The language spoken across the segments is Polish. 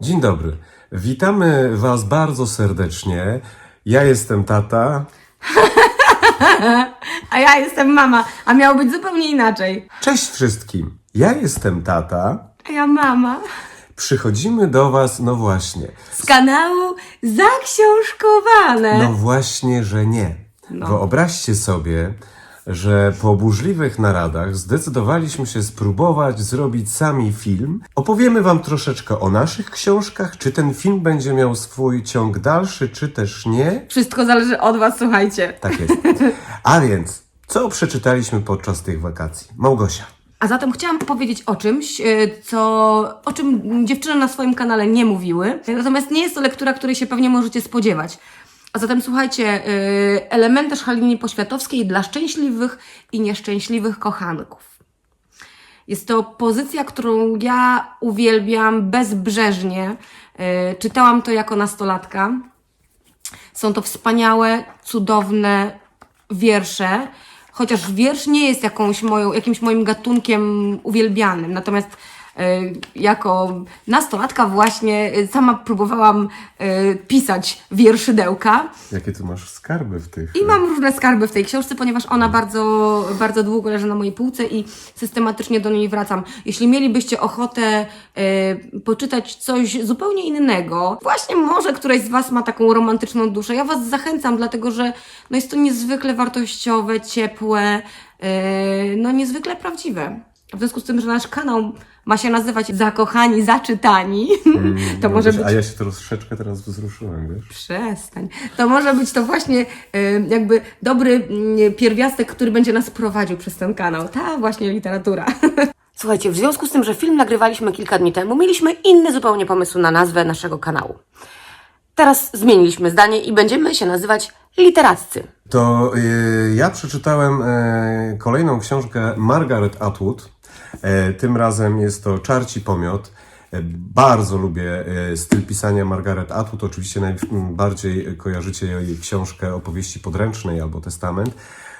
Dzień dobry. Witamy Was bardzo serdecznie. Ja jestem tata. A ja jestem mama, a miało być zupełnie inaczej. Cześć wszystkim. Ja jestem tata. A ja mama. Przychodzimy do Was, no właśnie. Z kanału Zaksiążkowane. No właśnie, że nie. No. Wyobraźcie sobie, że po burzliwych naradach zdecydowaliśmy się spróbować zrobić sami film. Opowiemy Wam troszeczkę o naszych książkach, czy ten film będzie miał swój ciąg dalszy, czy też nie. Wszystko zależy od was, słuchajcie. Tak jest. A więc, co przeczytaliśmy podczas tych wakacji? Małgosia. A zatem chciałam powiedzieć o czymś, e, co, o czym dziewczyny na swoim kanale nie mówiły. Natomiast nie jest to lektura, której się pewnie możecie spodziewać. A zatem słuchajcie, e, elementarz Haliny Poświatowskiej dla szczęśliwych i nieszczęśliwych kochanków. Jest to pozycja, którą ja uwielbiam bezbrzeżnie. E, Czytałam to jako nastolatka. Są to wspaniałe, cudowne wiersze, chociaż wiersz nie jest jakąś moją, jakimś moim gatunkiem uwielbianym. Natomiast jako nastolatka właśnie e, sama próbowałam e, pisać wierszydełka Jakie ty masz skarby w tych... i mam różne skarby w tej książce, ponieważ ona bardzo, bardzo długo leży na mojej półce i systematycznie do niej wracam. Jeśli mielibyście ochotę e, poczytać coś zupełnie innego, właśnie może któreś z Was ma taką romantyczną duszę, ja Was zachęcam, dlatego że no jest to niezwykle wartościowe, ciepłe, e, no niezwykle prawdziwe. W związku z tym, że nasz kanał ma się nazywać Zakochani, Zaczytani, to może być A ja się troszeczkę teraz wzruszyłem, wiesz? Przestań. To może być to właśnie y, jakby dobry y, pierwiastek, który będzie nas prowadził przez ten kanał. Ta właśnie literatura. Słuchajcie, w związku z tym, że film nagrywaliśmy kilka dni temu, mieliśmy inny zupełnie pomysł na nazwę naszego kanału. Teraz zmieniliśmy zdanie i będziemy się nazywać Literaccy. To y, ja przeczytałem e, kolejną książkę Margaret Atwood. E, tym razem jest to Czarci Pomiot. E, bardzo lubię e, styl pisania Margaret Atwood. Oczywiście najbardziej kojarzycie jej książkę opowieści podręcznej albo testament.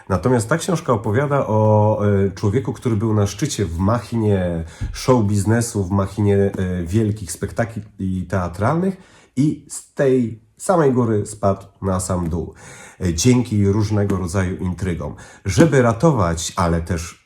Natomiast ta książka opowiada o człowieku, który był na szczycie w machinie show biznesu, w machinie wielkich spektakli teatralnych i z tej samej góry spadł na sam dół. Dzięki różnego rodzaju intrygom. Żeby ratować, ale też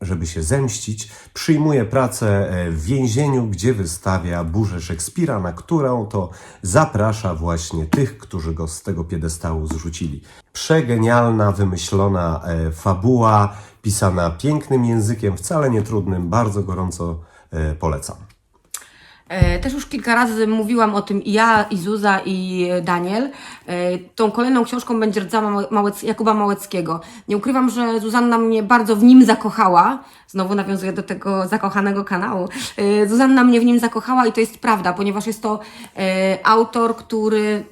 żeby się zemścić, przyjmuje pracę e, w więzieniu, gdzie wystawia burzę Szekspira, na którą to zaprasza właśnie tych, którzy go z tego piedestału zrzucili. Przegenialna, wymyślona e, fabuła, pisana pięknym językiem, wcale nie trudnym, bardzo gorąco e, polecam. E, Też już kilka razy mówiłam o tym i ja, i Zuza, i Daniel. E, Tą kolejną książką będzie Rdza Małec, Jakuba Małeckiego. Nie ukrywam, że Zuzanna mnie bardzo w nim zakochała. Znowu nawiązuję do tego zakochanego kanału. E, Zuzanna mnie w nim zakochała i to jest prawda, ponieważ jest to autor, który...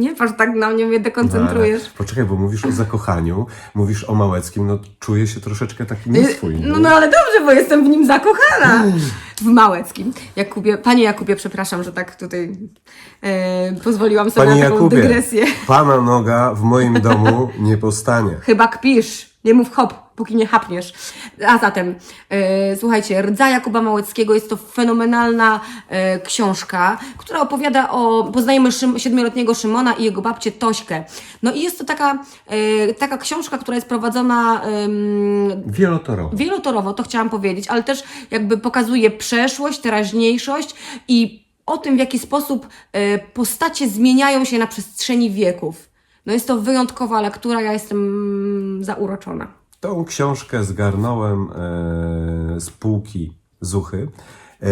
Nie patrz tak na mnie, mnie dekoncentrujesz. Ale Poczekaj, bo mówisz o zakochaniu, mówisz o Małeckim, no czuję się troszeczkę taki nieswój. No, no ale dobrze, bo jestem w nim zakochana. W Małeckim. Jakubie, panie Jakubie, przepraszam, że tak tutaj e, pozwoliłam sobie Panie na taką Jakubie, dygresję. pana noga w moim domu nie postanie. Chyba kpisz. Nie mów hop, póki nie chapniesz. A zatem, e, słuchajcie, Rdza Jakuba Małeckiego jest to fenomenalna e, książka, która opowiada o, poznajemy Szym, siedmioletniego Szymona i jego babcię Tośkę. No i jest to taka, e, taka książka, która jest prowadzona em, Wielotorowo. wielotorowo, to chciałam powiedzieć, ale też jakby pokazuje przeszłość, teraźniejszość i o tym, w jaki sposób e, postacie zmieniają się na przestrzeni wieków. No jest to wyjątkowa lektura, ja jestem zauroczona. Tą książkę zgarnąłem e, z półki Zuchy. E,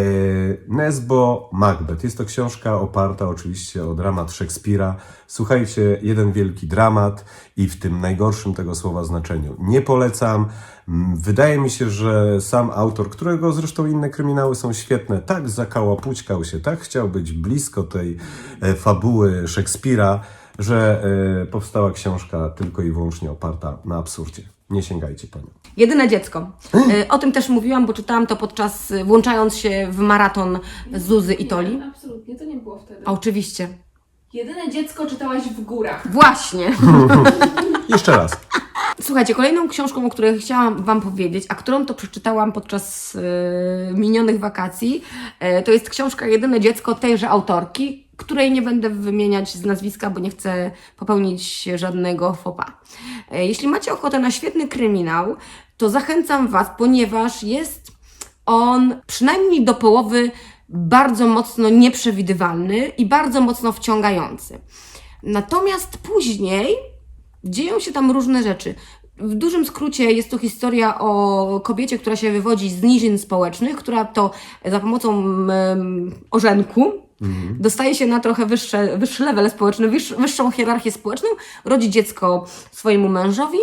Nesbo Macbeth. Jest to książka oparta oczywiście o dramat Szekspira. Słuchajcie, jeden wielki dramat i w tym najgorszym tego słowa znaczeniu. Nie polecam. Wydaje mi się, że sam autor, którego zresztą inne kryminały są świetne, tak zakałapućkał się, tak chciał być blisko tej e, fabuły Szekspira, że powstała książka tylko i wyłącznie oparta na absurdzie. Nie sięgajcie po nią. Jedyne dziecko. E, O tym też mówiłam, bo czytałam to podczas, e, włączając się w maraton Zuzy i Toli. Nie, absolutnie, to nie było wtedy. Oczywiście. Jedyne dziecko czytałaś w górach. Właśnie. Jeszcze raz. Słuchajcie, kolejną książką, o której chciałam Wam powiedzieć, a którą to przeczytałam podczas e, minionych wakacji, to jest książka Jedyne dziecko tejże autorki, której nie będę wymieniać z nazwiska, bo nie chcę popełnić żadnego pas. E, jeśli macie ochotę na świetny kryminał, to zachęcam Was, ponieważ jest on przynajmniej do połowy bardzo mocno nieprzewidywalny i bardzo mocno wciągający. Natomiast później dzieją się tam różne rzeczy. W dużym skrócie jest to historia o kobiecie, która się wywodzi z nizin społecznych, która to za pomocą em, orzenku dostaje się na trochę wyższe, wyższy level społeczny, wyższ, wyższą hierarchię społeczną, rodzi dziecko swojemu mężowi,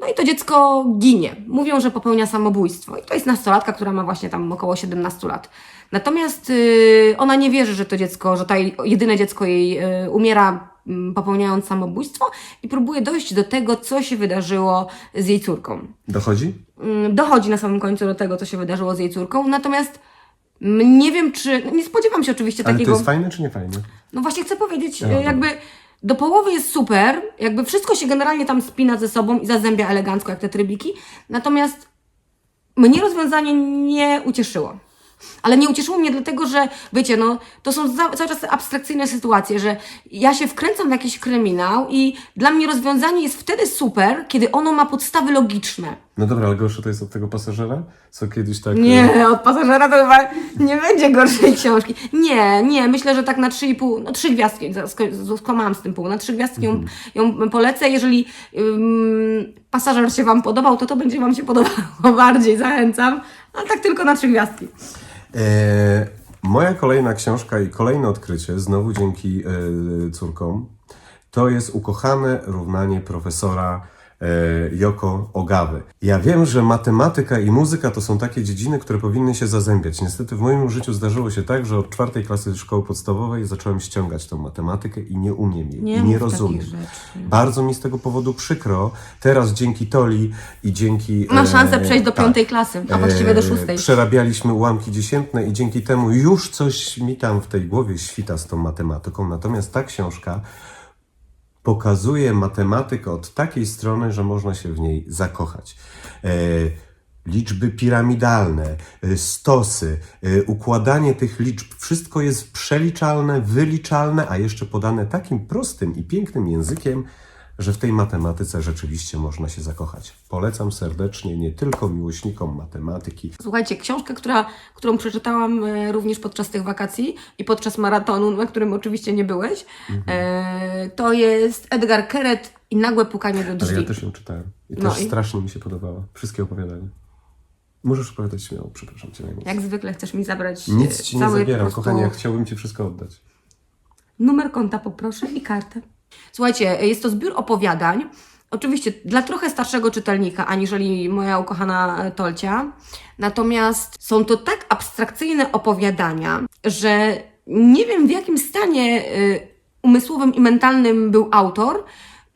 no i to dziecko ginie. Mówią, że popełnia samobójstwo. I to jest nastolatka, która ma właśnie tam około 17 lat. Natomiast y, ona nie wierzy, że to dziecko, że to jedyne dziecko jej y, umiera mm, popełniając samobójstwo i próbuje dojść do tego, co się wydarzyło z jej córką. Dochodzi? Mm, Dochodzi na samym końcu do tego, co się wydarzyło z jej córką, natomiast nie wiem, czy. Nie spodziewam się oczywiście Ale to takiego. jest fajne czy nie fajne? No właśnie chcę powiedzieć, Ja, e, jakby do połowy jest super, jakby wszystko się generalnie tam spina ze sobą i zazębia elegancko, jak te trybiki, natomiast mnie rozwiązanie nie ucieszyło. Ale nie ucieszyło mnie dlatego, że wiecie, no to są za, cały czas abstrakcyjne sytuacje, że ja się wkręcam w jakiś kryminał i dla mnie rozwiązanie jest wtedy super, kiedy ono ma podstawy logiczne. No dobra, ale gorsze to jest od tego pasażera? Co kiedyś tak... e, Nie, od pasażera to chyba nie będzie gorszej książki. Nie, nie, myślę, że tak na 3,5, no 3 gwiazdki, skłamałam z tym pół, na 3 gwiazdki ją, ją polecę. Jeżeli pasażer się Wam podobał, to to będzie Wam się podobało bardziej, zachęcam. Ale tak tylko na 3 gwiazdki. E, moja kolejna książka i kolejne odkrycie, znowu dzięki e, córkom, to jest Ukochane równanie profesora e, Yoko Ogawy. Ja wiem, że matematyka i muzyka to są takie dziedziny, które powinny się zazębiać. Niestety w moim życiu zdarzyło się tak, że od czwartej klasy szkoły podstawowej zacząłem ściągać tą matematykę i nie umiem jej, Nie nie rozumiem. Bardzo mi z tego powodu przykro. Teraz dzięki Toli i dzięki... Mam e, szansę przejść do tak. piątej klasy, a właściwie do E, szóstej. Przerabialiśmy ułamki dziesiętne i dzięki temu już coś mi tam w tej głowie świta z tą matematyką. Natomiast ta książka pokazuje matematykę od takiej strony, że można się w niej zakochać. E, liczby piramidalne, e, stosy, e, układanie tych liczb, wszystko jest przeliczalne, wyliczalne, a jeszcze podane takim prostym i pięknym językiem, że w tej matematyce rzeczywiście można się zakochać. Polecam serdecznie nie tylko miłośnikom matematyki, Słuchajcie, książkę, która, którą przeczytałam e, również podczas tych wakacji i podczas maratonu, na którym oczywiście nie byłeś, e, to jest Edgar Keret i Nagłe pukanie do ale drzwi. ja też ją czytałem i No też i- strasznie mi się podobała. Wszystkie opowiadania. Możesz opowiadać śmiało, przepraszam Cię najmocniej. Jak zwykle chcesz mi zabrać e, Nic Ci nie zabieram, prostu kochanie, ja chciałbym Ci wszystko oddać. numer konta poproszę i kartę. Słuchajcie, jest to zbiór opowiadań. Oczywiście dla trochę starszego czytelnika, aniżeli moja ukochana Tolcia. Natomiast są to tak abstrakcyjne opowiadania, że nie wiem w jakim stanie y, umysłowym i mentalnym był autor,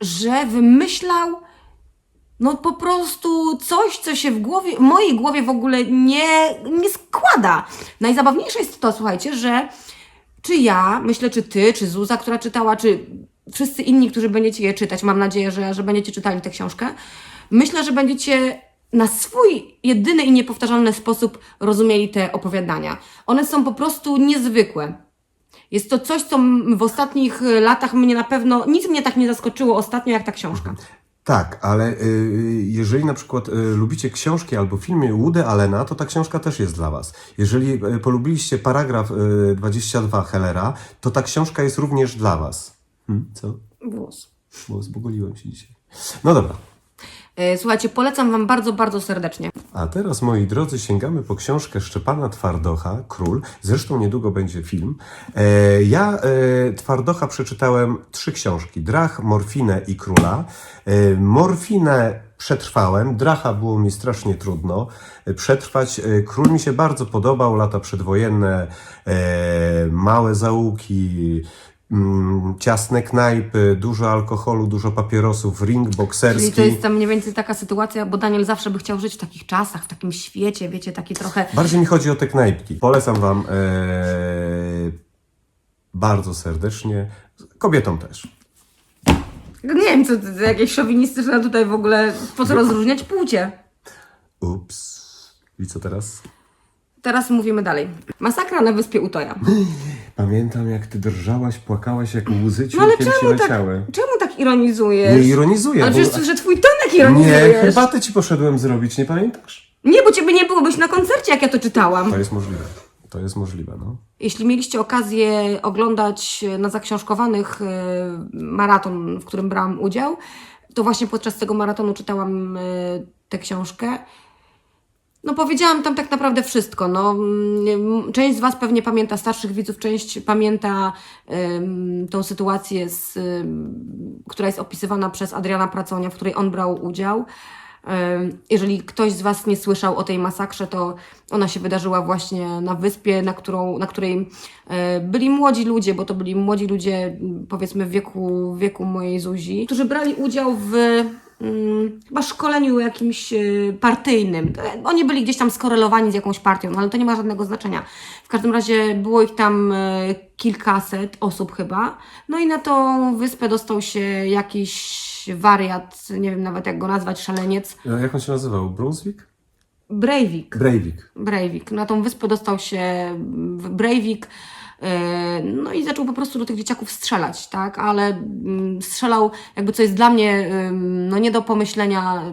że wymyślał no po prostu coś, co się w głowie, w mojej głowie w ogóle nie, nie składa. Najzabawniejsze jest to, słuchajcie, że czy ja, myślę, czy ty, czy Zuza, która czytała, czy wszyscy inni, którzy będziecie je czytać, mam nadzieję, że, że będziecie czytali tę książkę, myślę, że będziecie na swój jedyny i niepowtarzalny sposób rozumieli te opowiadania. One są po prostu niezwykłe. Jest to coś, co w ostatnich y, latach mnie na pewno, nic mnie tak nie zaskoczyło ostatnio jak ta książka. Tak, ale y, jeżeli na przykład y, lubicie książki albo filmy Woody Allena, to ta książka też jest dla Was. Jeżeli polubiliście paragraf y, 22 Hellera, to ta książka jest również dla Was. Hmm, co? Włos. Bo zbogoliłem się dzisiaj. No dobra. Y, Słuchajcie, polecam Wam bardzo, bardzo serdecznie. A teraz, moi drodzy, sięgamy po książkę Szczepana Twardocha, Król. Zresztą niedługo będzie film. E, ja e, Twardocha przeczytałem trzy książki. Drach, Morfinę i Króla. E, morfinę przetrwałem, Dracha było mi strasznie trudno e, przetrwać. E, Król mi się bardzo podobał, lata przedwojenne, e, małe zaułki, mm, ciasne knajpy, dużo alkoholu, dużo papierosów, ring bokserski. Czyli to jest tam mniej więcej taka sytuacja, bo Daniel zawsze by chciał żyć w takich czasach, w takim świecie, wiecie, taki trochę Bardziej mi chodzi o te knajpki. Polecam Wam e, bardzo serdecznie. Kobietom też. Nie wiem, co to jakieś szowinistyczne tutaj w ogóle, po co rozróżniać płcie. Ups. I co teraz? Teraz mówimy dalej. Masakra na wyspie Utoja. Pamiętam, jak ty drżałaś, płakałaś, jak łzy No ale ci czemu tak, leciały. czemu tak ironizujesz? Nie ironizuję, Ale bo... przecież, że twój tonek Nie, ironizujesz. herbatę ci poszedłem zrobić, nie pamiętasz? Nie, bo ciebie nie byłobyś na koncercie, jak ja to czytałam. To jest możliwe. To jest możliwe, no. Jeśli mieliście okazję oglądać na zaksiążkowanych e, maraton, w którym brałam udział, to właśnie podczas tego maratonu czytałam e, tę książkę. No powiedziałam tam tak naprawdę wszystko. No, część z Was pewnie pamięta, starszych widzów, część pamięta tą sytuację, z, która jest opisywana przez Adriana Praconia, w której on brał udział. Jeżeli ktoś z Was nie słyszał o tej masakrze, to ona się wydarzyła właśnie na wyspie, na, którą, na której e, byli młodzi ludzie, bo to byli młodzi ludzie, powiedzmy w wieku, wieku mojej Zuzi, którzy brali udział w chyba szkoleniu jakimś e, partyjnym. E, Oni byli gdzieś tam skorelowani z jakąś partią, no ale to nie ma żadnego znaczenia. W każdym razie było ich tam e, kilkaset osób chyba. No i na tą wyspę dostał się jakiś wariat, nie wiem nawet jak go nazwać, szaleniec, Jak on się nazywał? Brunswick? Breivik. Breivik. Breivik. Na tą wyspę dostał się w Breivik. E, No i zaczął po prostu do tych dzieciaków strzelać, tak? Ale mm, strzelał, jakby co jest dla mnie no nie do pomyślenia,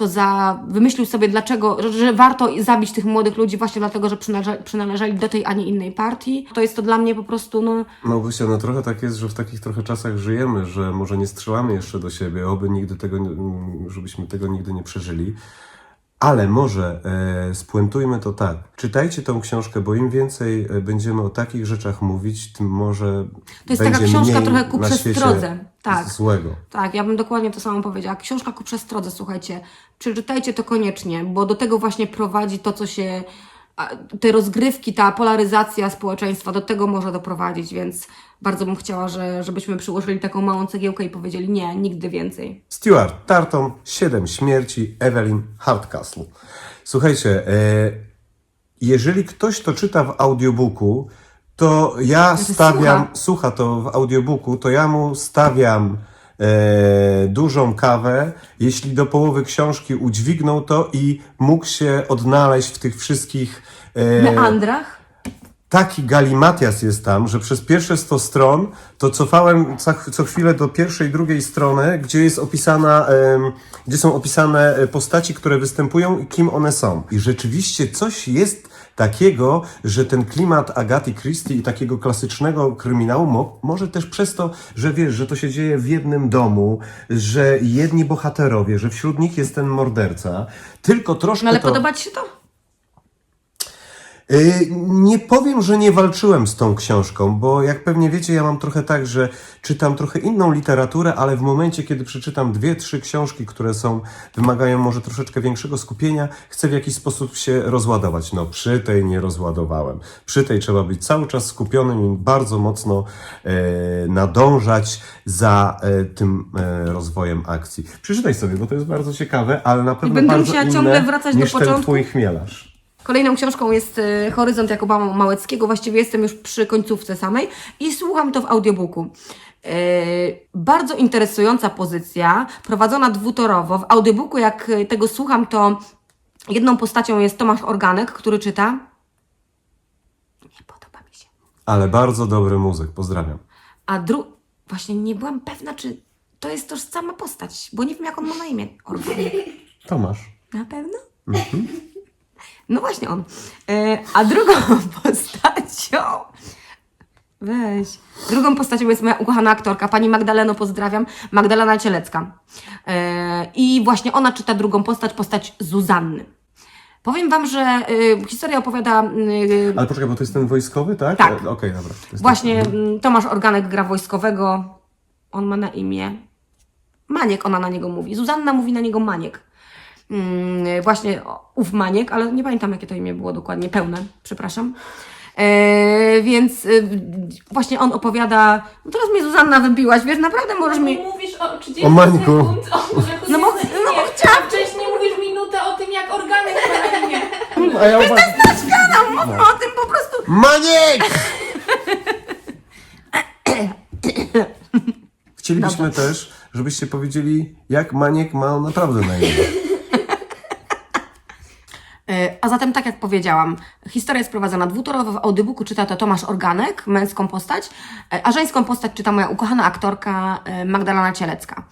to za. Wymyślił sobie, dlaczego, że, że warto zabić tych młodych ludzi właśnie dlatego, że przynależeli, przynależeli do tej, a nie innej partii. To jest to dla mnie po prostu, no. Małgosia, no trochę tak jest, że w takich trochę czasach żyjemy, że może nie strzelamy jeszcze do siebie, oby nigdy tego, żebyśmy tego nigdy nie przeżyli. Ale może e, spuentujmy to tak. Czytajcie tą książkę, bo im więcej e, będziemy o takich rzeczach mówić, tym może. To jest będzie taka książka trochę ku przestrodze. Tak. Złego. Tak, ja bym dokładnie to samo powiedziała. Książka ku przestrodze, słuchajcie, przeczytajcie to koniecznie, bo do tego właśnie prowadzi to, co się, te rozgrywki, ta polaryzacja społeczeństwa, do tego może doprowadzić, więc bardzo bym chciała, że, żebyśmy przyłożyli taką małą cegiełkę i powiedzieli nie, nigdy więcej. Stuart Tarton, Siedem śmierci, Evelyn Hardcastle. Słuchajcie, e, jeżeli ktoś to czyta w audiobooku, to ja stawiam, słucha. słucha to w audiobooku, to ja mu stawiam e, dużą kawę, jeśli do połowy książki udźwignął to i mógł się odnaleźć w tych wszystkich e, Meandrach? taki galimatias jest tam, że przez pierwsze 100 stron to cofałem co, co chwilę do pierwszej, drugiej strony, gdzie jest opisana, gdzie są opisane postaci, które występują i kim one są. I rzeczywiście coś jest takiego, że ten klimat Agaty Christie i takiego klasycznego kryminału mo, może też przez to, że wiesz, że to się dzieje w jednym domu, że jedni bohaterowie, że wśród nich jest ten morderca, tylko troszkę No ale to... podoba Ci się to? Y, Nie powiem, że nie walczyłem z tą książką, bo jak pewnie wiecie, ja mam trochę tak, że czytam trochę inną literaturę, ale w momencie, kiedy przeczytam dwie, trzy książki, które są, wymagają może troszeczkę większego skupienia, chcę w jakiś sposób się rozładować. No, przy tej nie rozładowałem. Przy tej trzeba być cały czas skupionym i bardzo mocno e, nadążać za e, tym e, rozwojem akcji. Przeczytaj sobie, bo to jest bardzo ciekawe, ale na pewno będę bardzo musiała inne ciągle wracać do niż ten początku? twój chmielarz. Kolejną książką jest y, Horyzont Jakuba Małeckiego. Właściwie jestem już przy końcówce samej i słucham to w audiobooku. Yy, bardzo interesująca pozycja, prowadzona dwutorowo. W audiobooku, jak y, tego słucham, to jedną postacią jest Tomasz Organek, który czyta. Nie podoba mi się. Ale bardzo dobry muzyk, pozdrawiam. A dru... Właśnie nie byłam pewna, czy to jest tożsama postać, bo nie wiem, jak on ma na imię. Organek. Tomasz. Na pewno? No właśnie on. E, a drugą postacią. Weź. Drugą postacią jest moja ukochana aktorka, pani Magdaleno, pozdrawiam, Magdalena Cielecka. E, I właśnie ona czyta drugą postać, postać Zuzanny. Powiem Wam, że e, historia opowiada. e, Ale poczekaj, bo to jest ten wojskowy, tak? Tak. E, Okej, dobra. To jest Właśnie mm, Tomasz Organek gra wojskowego. On ma na imię. Maniek ona na niego mówi. Zuzanna mówi na niego Maniek. Mm, właśnie o, ów Maniek, ale nie pamiętam jakie to imię było dokładnie, pełne, przepraszam. E, więc y, właśnie on opowiada. No teraz mnie Zuzanna wybiłaś, wiesz, naprawdę możesz mi. Mówisz o 30 O sekund, o No bo- no bo chciałam- wcześniej mówisz minutę o tym, jak organy imię. A ja uważam... No, mówmy o tym po prostu. Maniek! Chcielibyśmy też, żebyście powiedzieli, jak Maniek ma naprawdę na imię. Zatem, tak jak powiedziałam, historia jest prowadzona dwutorowo. W audiobooku czyta to Tomasz Organek, męską postać, e, a żeńską postać czyta moja ukochana aktorka e, Magdalena Cielecka.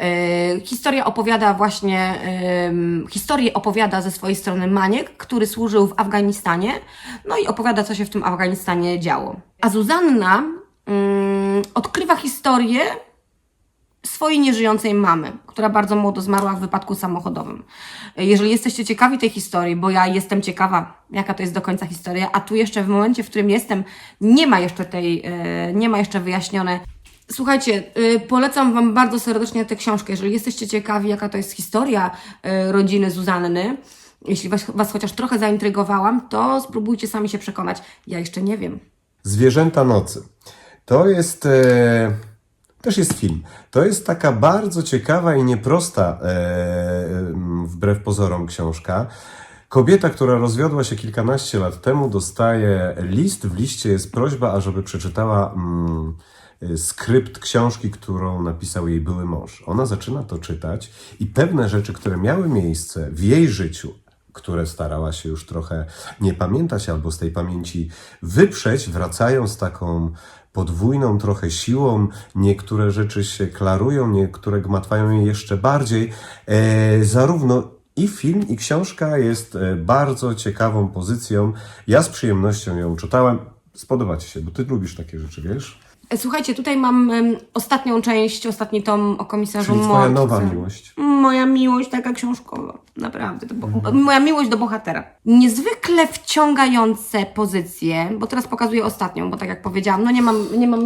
E, Historia opowiada właśnie, historię opowiada ze swojej strony Maniek, który służył w Afganistanie, no i opowiada, co się w tym Afganistanie działo. A Zuzanna mm, odkrywa historię swojej nieżyjącej mamy, która bardzo młodo zmarła w wypadku samochodowym. Jeżeli jesteście ciekawi tej historii, bo ja jestem ciekawa, jaka to jest do końca historia, a tu jeszcze w momencie, w którym jestem, nie ma jeszcze tej, e, nie ma jeszcze wyjaśnione. Słuchajcie, e, polecam Wam bardzo serdecznie tę książkę. Jeżeli jesteście ciekawi, jaka to jest historia e, rodziny Zuzanny, jeśli was, was chociaż trochę zaintrygowałam, to spróbujcie sami się przekonać. Ja jeszcze nie wiem. Zwierzęta nocy. To jest. Też jest film. To jest taka bardzo ciekawa i nieprosta, e, m, wbrew pozorom, książka. Kobieta, która rozwiodła się kilkanaście lat temu, dostaje list. W liście jest prośba, ażeby przeczytała mm, y, skrypt książki, którą napisał jej były mąż. Ona zaczyna to czytać i pewne rzeczy, które miały miejsce w jej życiu, które starała się już trochę nie pamiętać albo z tej pamięci wyprzeć, wracają z taką podwójną trochę siłą. Niektóre rzeczy się klarują, niektóre gmatwają je jeszcze bardziej. E, zarówno i film, i książka jest e, bardzo ciekawą pozycją. Ja z przyjemnością ją czytałem. Spodoba Ci się, bo Ty lubisz takie rzeczy, wiesz? Słuchajcie, tutaj mam em, ostatnią część, ostatni tom o komisarzu Czyli Twoja Mordce. nowa miłość. Moja miłość taka książkowa, naprawdę. To bo, Moja miłość do bohatera. Niezwykle wciągające pozycje, bo teraz pokazuję ostatnią, bo tak jak powiedziałam, no nie mam, nie mam,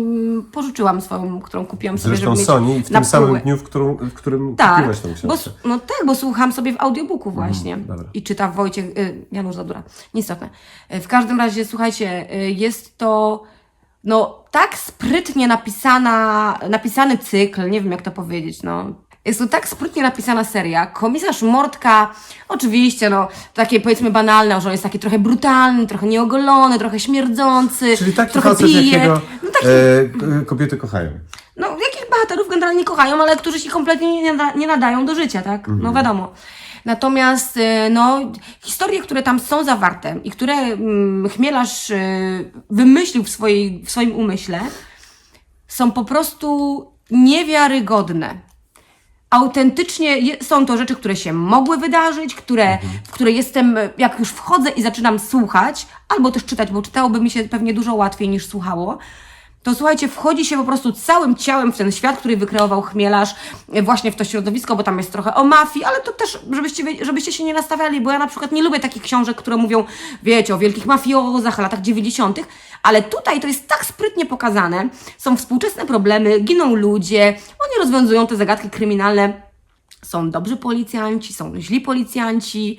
pożyczyłam swoją, którą kupiłam sobie, Zresztą żeby Sony mieć w na tym samym dniu, w, którą, w którym Tak, kupiłaś tą bo, książkę. s- no tak, bo słucham sobie w audiobooku właśnie. dobra. I czyta Wojciech, y, Janusz Zadura. Nieistotne. Y, W każdym razie, słuchajcie, y, jest to no tak sprytnie napisana, napisany cykl, nie wiem jak to powiedzieć, no. Jest to tak sprytnie napisana seria. Komisarz Mordka, oczywiście, no, takie powiedzmy banalne, że on jest taki trochę brutalny, trochę nieogolony, trochę śmierdzący, Czyli taki trochę facet, pije. jakiego No taki e, k- kobiety kochają. no, jakich bohaterów generalnie kochają, ale którzy się kompletnie nie, nada, nie nadają do życia, tak? No wiadomo. Natomiast, y, no, historie, które tam są zawarte i które mm, Chmielarz y, wymyślił w, swojej, w swoim umyśle, są po prostu niewiarygodne. Autentycznie są to rzeczy, które się mogły wydarzyć, które, w które jestem, jak już wchodzę i zaczynam słuchać, albo też czytać, bo czytałoby mi się pewnie dużo łatwiej niż słuchało, to słuchajcie, wchodzi się po prostu całym ciałem w ten świat, który wykreował chmielarz, e, właśnie w to środowisko, bo tam jest trochę o mafii, ale to też, żebyście, żebyście się nie nastawiali, bo ja na przykład nie lubię takich książek, które mówią, wiecie, o wielkich mafiozach, latach 90., ale tutaj to jest tak sprytnie pokazane, są współczesne problemy, giną ludzie, oni rozwiązują te zagadki kryminalne, są dobrzy policjanci, są źli policjanci.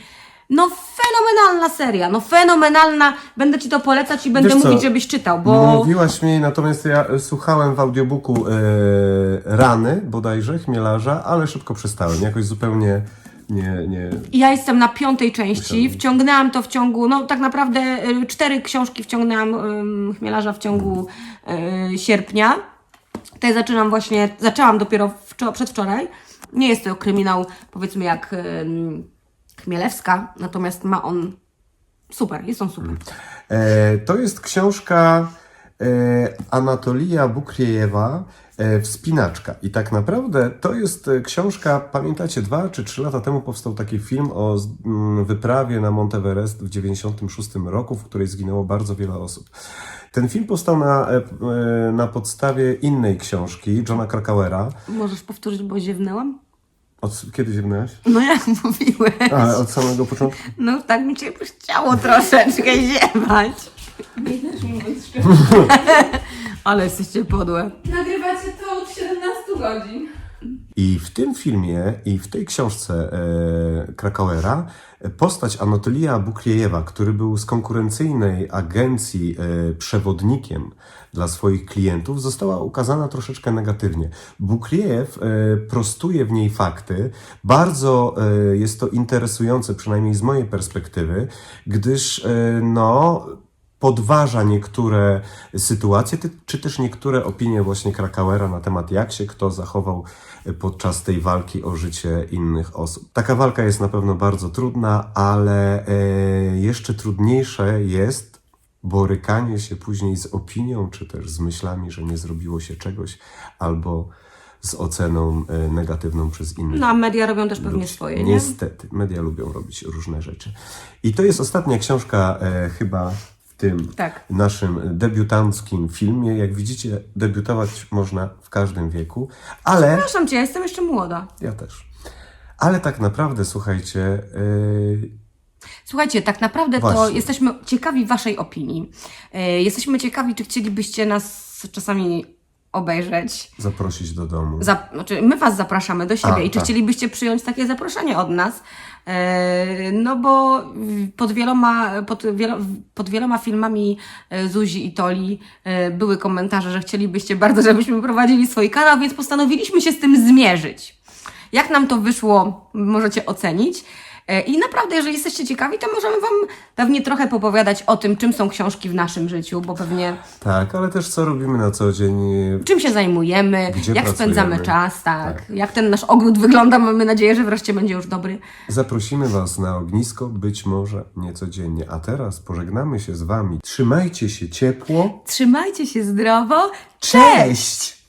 No fenomenalna seria, no fenomenalna. Będę Ci to polecać i będę Wiesz co, mówić, żebyś czytał, bo... Mówiłaś mi, natomiast ja e, słuchałem w audiobooku e, Rany bodajże, Chmielarza, ale szybko przestałem. Jakoś zupełnie nie... nie... Ja jestem na piątej części, Musiałbym. wciągnęłam to w ciągu, no tak naprawdę y, cztery książki wciągnęłam ym, Chmielarza w ciągu y, sierpnia. Tutaj zaczynam właśnie, zaczęłam dopiero wczo- przedwczoraj. Nie jest to kryminał, powiedzmy jak ym, Chmielewska, natomiast ma on super, jest on super. E, to jest książka e, Anatolija Bukriejewa e, Wspinaczka. I tak naprawdę to jest e, książka, pamiętacie, dwa czy trzy lata temu powstał taki film o m, wyprawie na Monteverest w 96 roku, w której zginęło bardzo wiele osób. Ten film powstał na, e, e, na podstawie innej książki, Johna Krakauera. Możesz powtórzyć, bo ziewnęłam? Od, kiedy ziemnęłaś? No jak mówiłeś. A, od samego początku? No tak mi się chciało troszeczkę ziewać. Nie znasz mi mój szczerze. Ale jesteście podłe. Nagrywacie to od 17 godzin. I w tym filmie i w tej książce e, Krakauera e, postać Anatolija Bukriejewa, który był z konkurencyjnej agencji e, przewodnikiem dla swoich klientów, została ukazana troszeczkę negatywnie. Bukriejew e, prostuje w niej fakty. Bardzo e, jest to interesujące, przynajmniej z mojej perspektywy, gdyż e, no, podważa niektóre sytuacje, czy też niektóre opinie właśnie Krakauera na temat, jak się kto zachował podczas tej walki o życie innych osób. Taka walka jest na pewno bardzo trudna, ale e, jeszcze trudniejsze jest borykanie się później z opinią, czy też z myślami, że nie zrobiło się czegoś, albo z oceną e, negatywną przez innych. No a media robią też pewnie ludzi. swoje, nie? Niestety, media lubią robić różne rzeczy. I to jest ostatnia książka e, chyba tym Tak. naszym debiutanckim filmie. Jak widzicie, debiutować można w każdym wieku, ale Przepraszam Cię, ja jestem jeszcze młoda. ja też. Ale tak naprawdę, słuchajcie, e, Słuchajcie, tak naprawdę to Właśnie. jesteśmy ciekawi Waszej opinii. E, Jesteśmy ciekawi, czy chcielibyście nas czasami obejrzeć. zaprosić do domu. Za, znaczy, my Was zapraszamy do siebie A, i czy tak. chcielibyście przyjąć takie zaproszenie od nas? E, no bo pod wieloma, pod, wielo, pod wieloma filmami e, Zuzi i Toli e, były komentarze, że chcielibyście bardzo, żebyśmy prowadzili swój kanał, więc postanowiliśmy się z tym zmierzyć. Jak nam to wyszło, możecie ocenić. E, I naprawdę, jeżeli jesteście ciekawi, to możemy Wam pewnie trochę popowiadać o tym, czym są książki w naszym życiu, bo pewnie Tak, ale też co robimy na co dzień. czym się zajmujemy, Gdzie jak pracujemy. spędzamy czas, tak. Tak. Jak ten nasz ogród wygląda, mamy nadzieję, że wreszcie będzie już dobry. Zaprosimy Was na ognisko, być może niecodziennie. A teraz pożegnamy się z Wami. Trzymajcie się ciepło. Trzymajcie się zdrowo. Cześć!